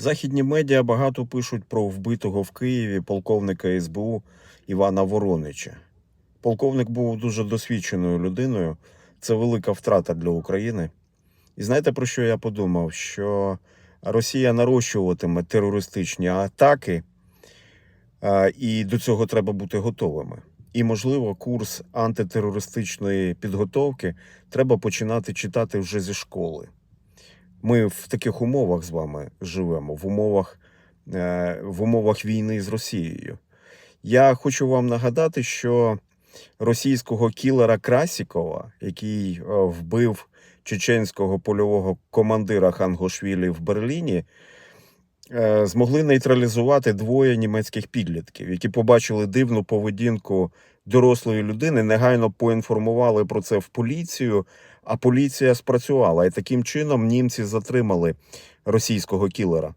Західні медіа багато пишуть про вбитого в Києві полковника СБУ Івана Воронича. Полковник був дуже досвідченою людиною. Це велика втрата для України. І знаєте про що я подумав? Що Росія нарощуватиме терористичні атаки, і до цього треба бути готовими. І, можливо, курс антитерористичної підготовки треба починати читати вже зі школи. Ми в таких умовах з вами живемо, в умовах, е, в умовах війни з Росією. Я хочу вам нагадати, що російського кілера Красікова, який е, вбив чеченського польового командира Хангошвілі в Берліні, змогли нейтралізувати двоє німецьких підлітків, які побачили дивну поведінку дорослої людини, негайно поінформували про це в поліцію, а поліція спрацювала. І таким чином німці затримали російського кілера.